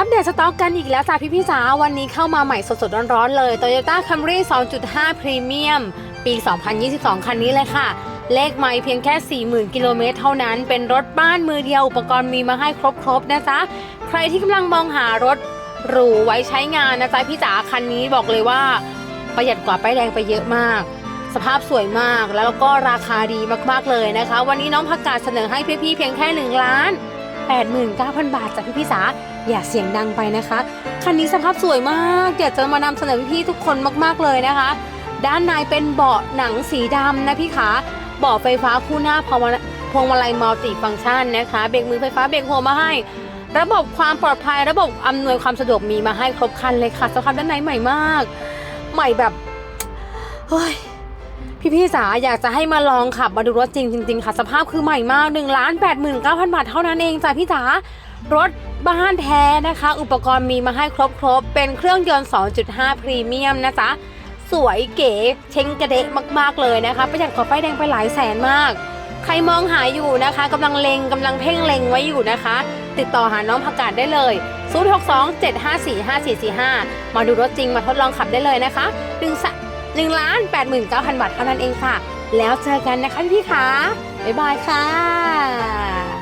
อัปเดตสต็อกกันอีกแล้วจ้าพี่พี่ๆจ๋าวันนี้เข้ามาใหม่สดๆร้อนๆเลย Toyota Camry 2.5 Premium ปี 2022 คันนี้เลยค่ะ เลขไม่เพียงแค่ 40,000 กิโลเมตรเท่านั้น เป็นรถบ้านมือเดียว อุปกรณ์มีมาให้ครบๆนะจ๊ะ ใครที่กำลังมองหารถหรูไว้ใช้งานนะจ๊ะพี่จ๋าคันนี้บอกเลยว่า ประหยัดกว่าป้ายแดงไปเยอะมาก สภาพสวยมากแล้วก็ราคาดีมากๆเลยนะคะ วันนี้น้องผักกาดเสนอให้พี่ๆเพียงแค่ 1 ล้าน89,000 บาทจากพี่พี่สา อย่าเสียงดังไปนะคะ คันนี้สภาพสวยมากอยากจะมานำเสนอพี่ๆทุกคนมากๆเลยนะคะ ด้านในเป็นเบาะหนังสีดำนะพี่ขาเบาะไฟฟ้าคู่หน้าพวงมาพวงมาลัยมัลติฟังก์ชันนะคะเบรกมือไฟฟ้าเบรกหัวมาให้ ระบบความปลอดภัย ระบบอำนวยความสะดวกมีมาให้ครบครันเลยค่ะสภาพด้านในใหม่มาก ใหม่แบบเฮ้ย พี่ๆจ๋าอยากจะให้มาลองขับมาดูรถจริงจริงๆค่ะ สภาพคือใหม่มาก1นึ่งล้านแปดหมื่นเก้าพันบาทเท่านั้นเองจ้ะพี่จ๋ารถบ้านแท้นะคะ อุปกรณ์มีมาให้ครบๆเป็นเครื่องยนต์ 2.5 พรีเมียมนะจ๊ะ สวยเก๋เชงกระเดะมากๆเลยนะคะประหยัดกว่าป้ายแดงไปหลายแสนมาก ใครมองหาอยู่นะคะกำลังเลงกำลังเพ่งเลงไว้อยู่นะคะ ติดต่อหาน้องผักกาดได้เลย0627545445 มาดูรถจริงมาทดลองขับได้เลยนะคะ1 1ล้าน89,000 บาทเท่านั้นเองค่ะ แล้วเจอกันนะคะพี่ๆค่ะ บ๊ายบายค่ะ